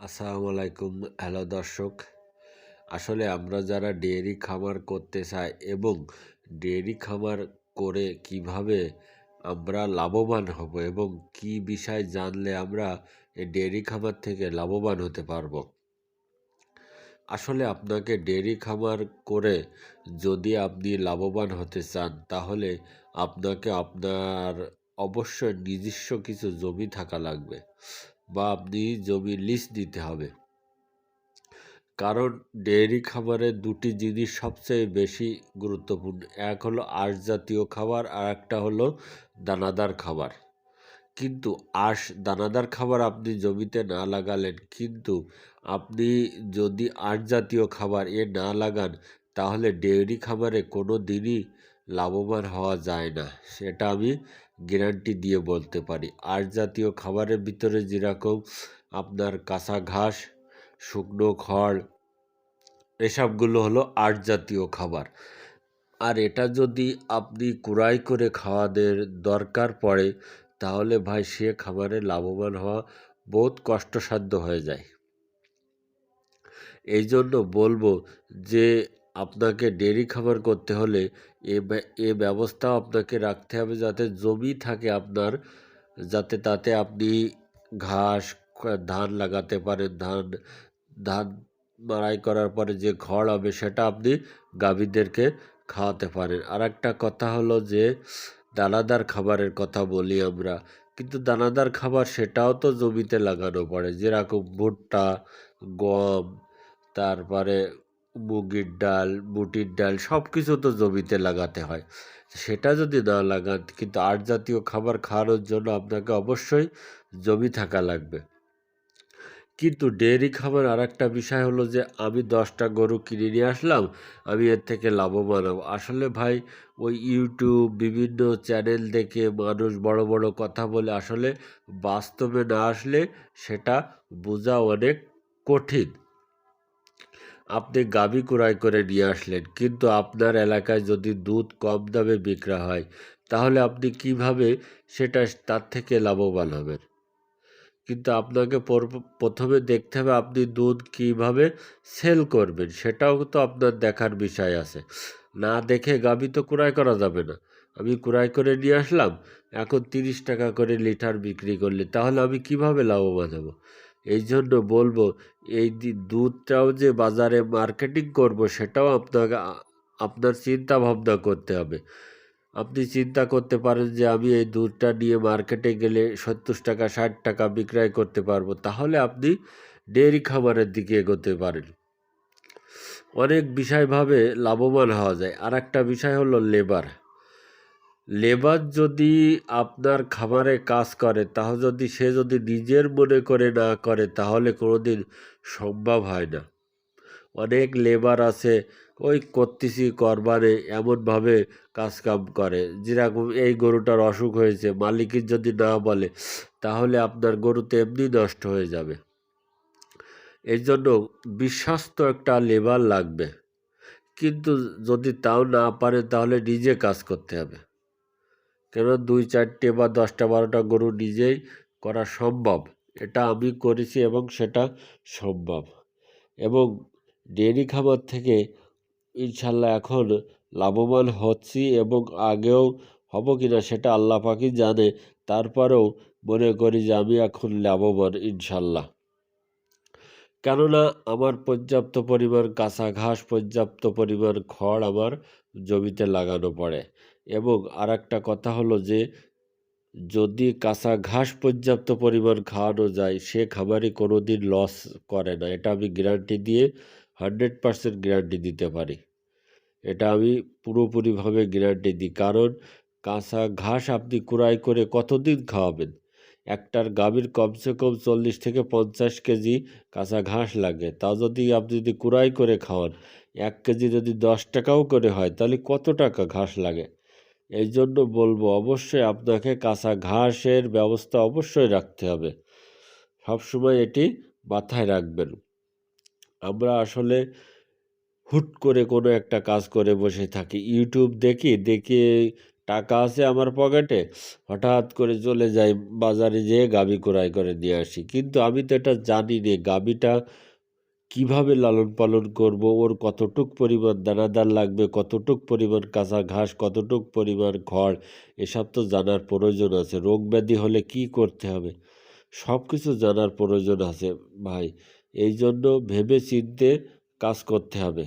আসসালামু আলাইকুম। হ্যালো দর্শক, আসলে আমরা যারা ডেয়ারি খামার করতে চাই এবং ডেয়ারি খামার করে কীভাবে আমরা লাভবান হব এবং কি বিষয় জানলে আমরা এই ডেয়ারি খামার থেকে লাভবান হতে পারব? আসলে আপনাকে ডেয়ারি খামার করে যদি আপনি লাভবান হতে চান, তাহলে আপনাকে আপনার অবশ্যই নিজস্ব কিছু জমি থাকা লাগবে। বা আপনি জমি লিজ দিতে হবে। কারণ ডেয়ারি খাবারে দুটি জিনিস সবচেয়ে বেশি গুরুত্বপূর্ণ, এক হলো আঁশ জাতীয় খাবার আর একটা হলো দানাদার খাবার। কিন্তু আঁশ দানাদার খাবার আপনি জমিতে না লাগালেন, কিন্তু আপনি যদি আঁশ জাতীয় খাবার এ না লাগান, তাহলে ডেয়ারি খাবারে কোনো দিনই লাভবান হওয়া যায় না, সেটা আমি গ্যারান্টি দিয়ে বলতে পারি। আঁশ জাতীয় খাবারের ভিতরে যেরকম আপনার কাঁচা ঘাস, শুকনো খড়, এসবগুলো হলো আঁশ জাতীয় খাবার। আর এটা যদি আপনি কুড়াই করে খাওয়াদের দরকার পড়ে, তাহলে ভাই সে খাবারে লাভবান হওয়া বহুত কষ্টসাধ্য হয়ে যায়। এই জন্য বলব যে আপনাকে ডেরি খাবার করতে হলে এ এ ব্যবস্থাও আপনাকে রাখতে হবে যাতে জমি থাকে আপনার, যাতে তাতে আপনি ঘাস ধান লাগাতে পারেন। ধান ধান মাড়াই করার পরে যে খড় হবে সেটা আপনি গাভীদেরকে খাওয়াতে পারেন। আর একটা কথা হলো যে, দানাদার খাবারের কথা বলি আমরা, কিন্তু দানাদার খাবার সেটাও তো জমিতে লাগানো পড়ে। যেরকম ভুট্টা, গম, তারপরে মুগের ডাল বুটির ডাল সব কিছু তো জমিতে লাগাতে হয়। সেটা যদি না লাগান, কিন্তু আট জাতীয় খাবার খাওয়ানোর জন্য আপনাকে অবশ্যই জমি থাকা লাগবে। কিন্তু ডেয়ারি খাবার আর একটা বিষয় হলো যে, আমি দশটা গরু কিনে নিয়ে আসলাম, আমি এর থেকে লাভবান হব। আসলে ভাই, ওই ইউটিউব, বিভিন্ন চ্যানেল দেখে মানুষ বড় বড় কথা বলে, আসলে বাস্তবে না আসলে সেটা বোঝা অনেক কঠিন। আপনি গাভী ক্রয় করে নিয়ে আসলেন, কিন্তু আপনার এলাকায় যদি দুধ কম দামে বিক্রা হয়, তাহলে আপনি কীভাবে সেটা তার থেকে লাভবান হবেন? কিন্তু আপনাকে প্রথমে দেখতে হবে আপনি দুধ কীভাবে সেল করবেন, সেটাও তো আপনার দেখার বিষয় আছে। না দেখে গাভী তো ক্রয় করা যাবে না। আমি ক্রয় করে নিয়ে আসলাম, এখন তিরিশ টাকা করে লিটার বিক্রি করলে, তাহলে আমি কীভাবে লাভবান হব? এই জন্য বলব, এই দুধটাও যে বাজারে মার্কেটিং করব, সেটাও আপনাকে আপনার চিন্তা ভাবনা করতে হবে। আপনি চিন্তা করতে পারেন যে আমি এই দুধটা নিয়ে মার্কেটে গেলে সত্তর টাকা, ষাট টাকা বিক্রয় করতে পারব, তাহলে আপনি ডেয়ারি খাবারের দিকে এগোতে পারেন। অনেক বিষয়ভাবে লাভবান হওয়া যায়। আর একটা বিষয় হলো লেবার লেবার যদি আপনার খামারে কাজ করে তাহলে যদি সে যদি নিজের মনে করে না করে, তাহলে কোনো দিন সম্ভব হয় না। অনেক লেবার আছে, ওই করতেছি করবানে এমনভাবে কাজকাম করে, যেরকম এই গরুটার অসুখ হয়েছে, মালিকের যদি না বলে, তাহলে আপনার গরুতে এমনি নষ্ট হয়ে যাবে। এই জন্য বিশ্বাস্ত একটা লেবার লাগবে। কিন্তু যদি তাও না পারে তাহলে নিজে কাজ করতে হবে। কেন দুই, চারটে বা দশটা, বারোটা গরু নিজেই করা সম্ভব? এটা আমি করেছি এবং সেটা সম্ভব। এবং ডেয়ারি খামার থেকে ইনশাল্লাহ এখন লাভবান হচ্ছি এবং আগেও হব কি না সেটা আল্লাহ পাখি জানে। তারপরেও মনে করি যে আমি এখন লাভবান ইনশাল্লাহ। কেননা আমার পর্যাপ্ত পরিমাণ কাঁচা ঘাস, পর্যাপ্ত পরিমাণ খড় আমার জমিতে লাগানো পড়ে। এবং আর একটা কথা হলো যে, যদি কাঁচা ঘাস পর্যাপ্ত পরিমাণ খাওয়ানো যায়, সে খাবারই কোনো দিন লস করে না। এটা আমি গ্যারান্টি দিয়ে হান্ড্রেড পারসেন্ট গ্যারান্টি দিতে পারি। এটা আমি পুরোপুরিভাবে গ্যারান্টি দিই। কারণ কাঁচা ঘাস আপনি কুড়াই করে কতদিন খাওয়াবেন? একটার গাভীর কমসে কম চল্লিশ থেকে পঞ্চাশ কেজি কাঁচা ঘাস লাগে। তা যদি আপনি যদি কুড়াই করে খাওয়ান, এক কেজি যদি দশ টাকাও করে হয়, তাহলে কত টাকা ঘাস লাগে? এই জন্য বলব, অবশ্যই আপনাকে কাঁচা ঘাসের ব্যবস্থা অবশ্যই রাখতে হবে। সবসময় এটি মাথায় রাখবেন। আমরা আসলে হুট করে কোনো একটা কাজ করে বসে থাকি। ইউটিউব দেখি, দেখে টাকা আছে আমার পকেটে, হঠাৎ করে চলে যাই বাজারে যেয়ে গাবি ক্রয় করে নিয়ে আসি। কিন্তু আমি তো এটা জানি নে গাভীটা কীভাবে লালন পালন করব, ওর কতটুক পরিমাণ দানাদার লাগবে, কতটুক পরিমাণ কাঁচা ঘাস, কতটুক পরিমাণ খড়, এসব তো জানার প্রয়োজন আছে। রোগ ব্যাধি হলে কি করতে হবে? সব কিছু জানার প্রয়োজন আছে, ভাই। এই জন্য ভেবে চিনতে কাজ করতে হবে।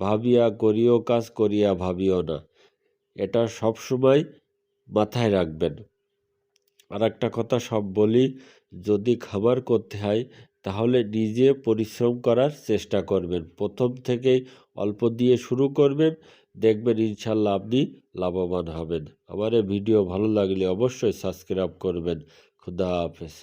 ভাবিয়া করিও কাজ, করিয়া ভাবিও না। এটা সব সময় মাথায় রাখবেন। আর একটা কথা সব বলি, যদি খাবার করতে হয় তাহলে নিজে পরিশ্রম করার চেষ্টা করবেন। প্রথম থেকেই অল্প দিয়ে শুরু করবেন, দেখবেন ইনশাল্লাহ আপনি লাভবান হবেন। আমার ভিডিও ভালো লাগলে অবশ্যই সাবস্ক্রাইব করবেন। খুদা হাফেজ।